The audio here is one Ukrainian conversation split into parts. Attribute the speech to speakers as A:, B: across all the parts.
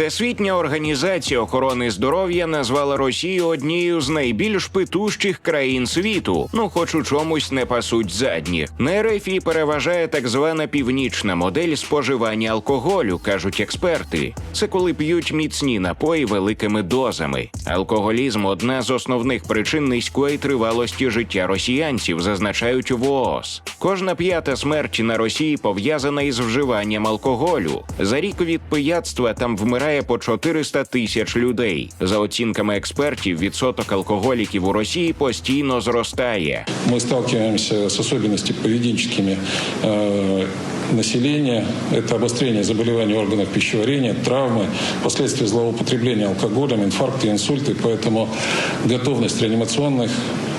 A: Всесвітня організація охорони здоров'я назвала Росію однією з найбільш питущих країн світу. Ну, хоч у чомусь не пасуть задні. На РФ переважає так звана північна модель споживання алкоголю, кажуть експерти. Це коли п'ють міцні напої великими дозами. Алкоголізм одна з основних причин низької тривалості життя росіянців, зазначають в ООС. Кожна п'ята смерть на Росії пов'язана із вживанням алкоголю. За рік від пияцтва там вмирає по 400 тисяч людей. За оцінками експертів, відсоток алкоголіків у Росії постійно зростає.
B: Мы сталкиваемся с особенностями поведенческими э, населения. Это обострение заболеваний органов пищеварения, травмы, последствия злоупотребления алкоголем, инфаркты, инсульты. Поэтому готовность реанимационных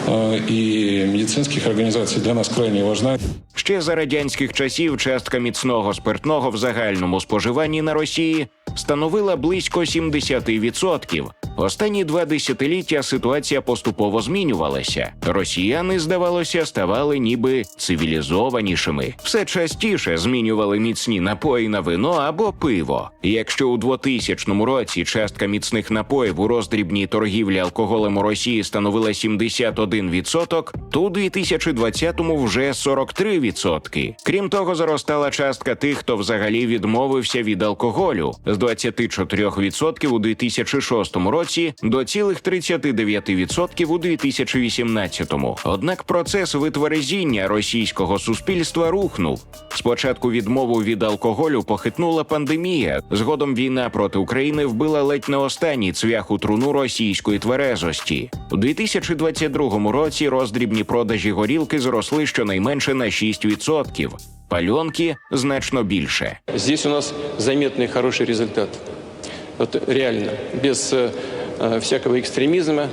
B: э, и медицинских организаций для нас крайне важна.
A: Ще за радянських часів частка міцного спиртного в загальному споживанні на Росії становила близько 70%. Останні два десятиліття ситуація поступово змінювалася. Росіяни, здавалося, ставали ніби цивілізованішими. Все частіше змінювали міцні напої на вино або пиво. Якщо у 2000 році частка міцних напоїв у роздрібній торгівлі алкоголем у Росії становила 71%, то у 2020-му вже 43%. Крім того, зростала частка тих, хто взагалі відмовився від алкоголю з 24% у 2006 році до цілих 39% у 2018-му. Однак процес витверезіння російського суспільства рухнув. Спочатку відмову від алкоголю похитнула пандемія. Згодом війна проти України вбила ледь не останній цвях у труну російської тверезості. У 2022 році роздрібні продажі горілки зросли щонайменше на 6%. Пальонки значно більше.
C: Здесь у нас заметный хороший результат Вот реально, без э, э, всякого экстремизма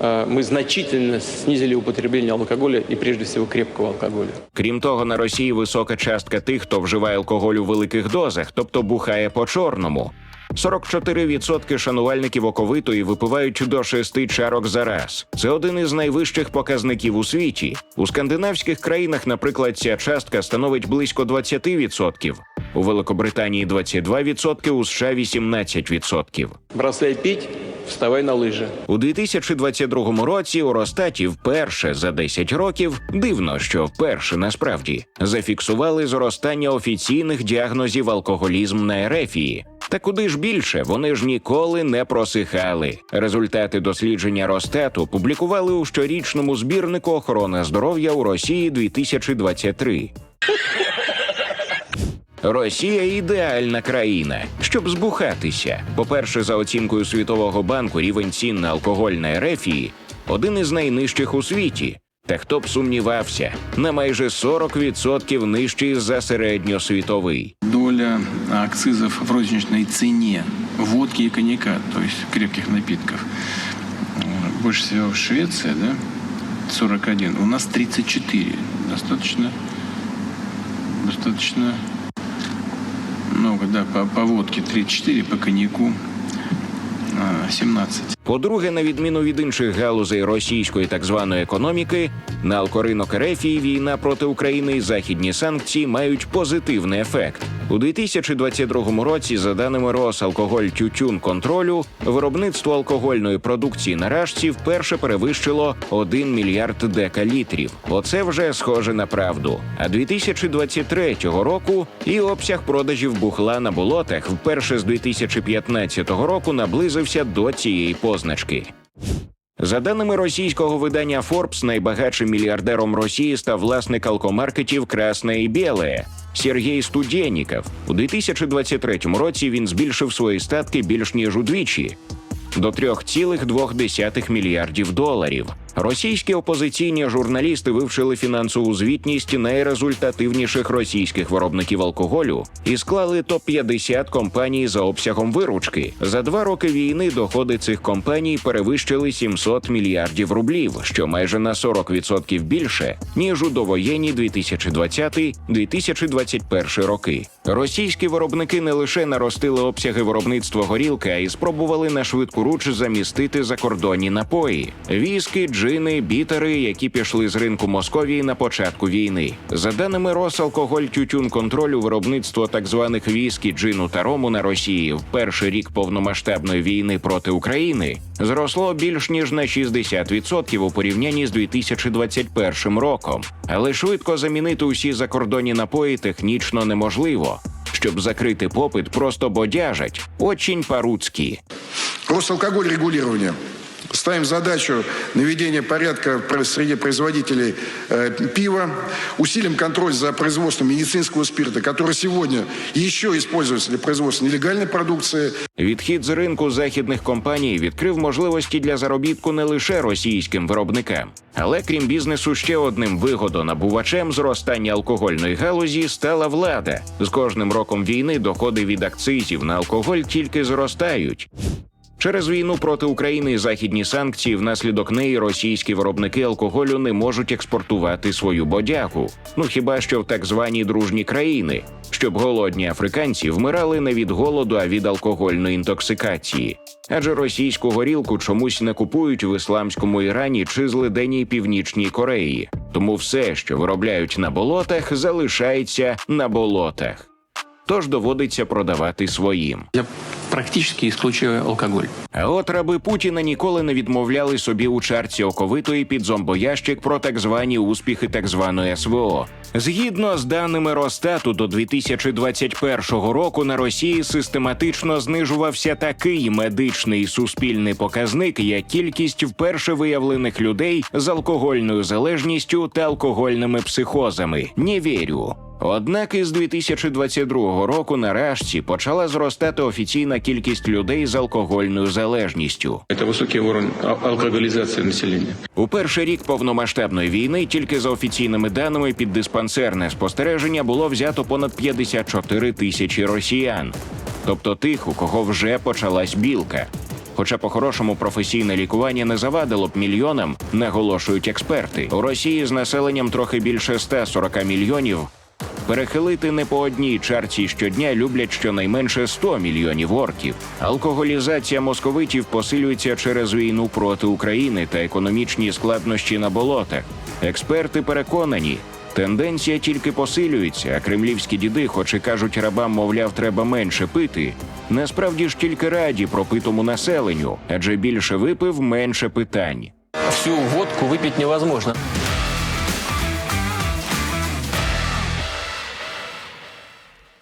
C: э, мы значительно снизили употребление алкоголя и прежде всего крепкого алкоголя.
A: Крім того, на Росії висока частка тих, хто вживає алкоголь у великих дозах, тобто бухає по чорному. 44% шанувальників оковитої випивають до 6 чарок за раз. Це один із найвищих показників у світі. У скандинавських країнах, наприклад, ця частка становить близько 20%. У Великобританії 22%, у США 18%.
C: Бросай пить, вставай на лыжи.
A: У 2022 році у Росстаті вперше за 10 років дивно, що вперше насправді зафіксували зростання офіційних діагнозів алкоголізм на Ерефії. Та куди ж більше вони ж ніколи не просихали. Результати дослідження Росстату публікували у щорічному збірнику охорона здоров'я у Росії 2023. Росія ідеальна країна, щоб збухатися. По-перше, за оцінкою Світового банку, рівень цін на алкоголь на Ерефії один із найнижчих у світі. Та хто б сумнівався, на майже 40% нижчий за середньосвітовий.
D: доля акцизов в розничной цене водки и коньяка, то есть крепких напитков. Э, Больше всего в Швеции, да, 41. У нас 34. Достаточно, достаточно много, да, по, по водке 34, по коньяку 17.
A: По-друге, на відміну від інших галузей російської так званої економіки, на алкоринок Ерефії війна проти України і західні санкції мають позитивний ефект. У 2022 році, за даними Росалкоголь Тютюн контролю, виробництво алкогольної продукції на рашці вперше перевищило 1 мільярд декалітрів. Оце вже схоже на правду. А 2023 року і обсяг продажів бухла на болотах вперше з 2015 року наблизився до цієї позначки. За даними російського видання Forbes, найбагатшим мільярдером Росії став власник алкомаркетів Красне і Біле Сергій Студєніков. У 2023 році він збільшив свої статки більш ніж удвічі до 3,2 мільярдів доларів. Російські опозиційні журналісти вивчили фінансову звітність найрезультативніших російських виробників алкоголю і склали топ 50 компаній за обсягом виручки. За два роки війни доходи цих компаній перевищили 700 мільярдів рублів, що майже на 40% більше ніж у довоєнні 2020-2021 роки. Російські виробники не лише наростили обсяги виробництва горілки, а й спробували на швидку руч замістити закордонні напої: віскі, джини, бітери, які пішли з ринку Московії на початку війни. За даними Росалкоголь Тютюн контролю виробництво так званих віскі, джину та рому на Росії в перший рік повномасштабної війни проти України зросло більш ніж на 60% у порівнянні з 2021 роком. Але швидко замінити усі закордонні напої технічно неможливо. Щоб закрити попит, просто бодяжать. Очень по-русски.
E: Росалкоголь регулирования. Ставим задачу наведения порядка среди производителей э, пива. Усилим контроль за производством медицинского спирта, который сегодня еще используется для производства нелегальной продукции.
A: Відхід з ринку західних компаній відкрив можливості для заробітку не лише російським виробникам, але крім бізнесу, ще одним вигодонабувачем зростання алкогольної галузі стала влада. З кожним роком війни доходи від акцизів на алкоголь тільки зростають. Через війну проти України західні санкції внаслідок неї російські виробники алкоголю не можуть експортувати свою бодягу. Ну хіба що в так звані дружні країни, щоб голодні африканці вмирали не від голоду, а від алкогольної інтоксикації. Адже російську горілку чомусь не купують в ісламському Ірані чи злиденній північній Кореї. Тому все, що виробляють на болотах, залишається на болотах. Тож доводиться продавати своїм.
C: Я практически исключаю алкоголь.
A: А от раби Путіна ніколи не відмовляли собі у чарці оковитої під зомбоящик про так звані успіхи так званої СВО. Згідно з даними Росстату, до 2021 року на Росії систематично знижувався такий медичний і суспільний показник, як кількість вперше виявлених людей з алкогольною залежністю та алкогольними психозами. Не вірю. Однак із 2022 року на Рашці почала зростати офіційна кількість людей з алкогольною залежністю.
D: Это высокий уровень ал- алкоголизации населения.
A: У перший рік повномасштабної війни тільки за офіційними даними під диспансерне спостереження було взято понад 54 тисячі росіян, тобто тих, у кого вже почалась білка. Хоча по-хорошому професійне лікування не завадило б мільйонам, наголошують експерти. У Росії з населенням трохи більше 140 мільйонів. Перехилити не по одній чарці щодня люблять щонайменше 100 мільйонів орків. Алкоголізація московитів посилюється через війну проти України та економічні складнощі на болотах. Експерти переконані, тенденція тільки посилюється, а кремлівські діди, хоч і кажуть рабам, мовляв, треба менше пити. Насправді ж тільки раді пропитому населенню, адже більше випив, менше питань.
F: Всю водку выпить невозможно.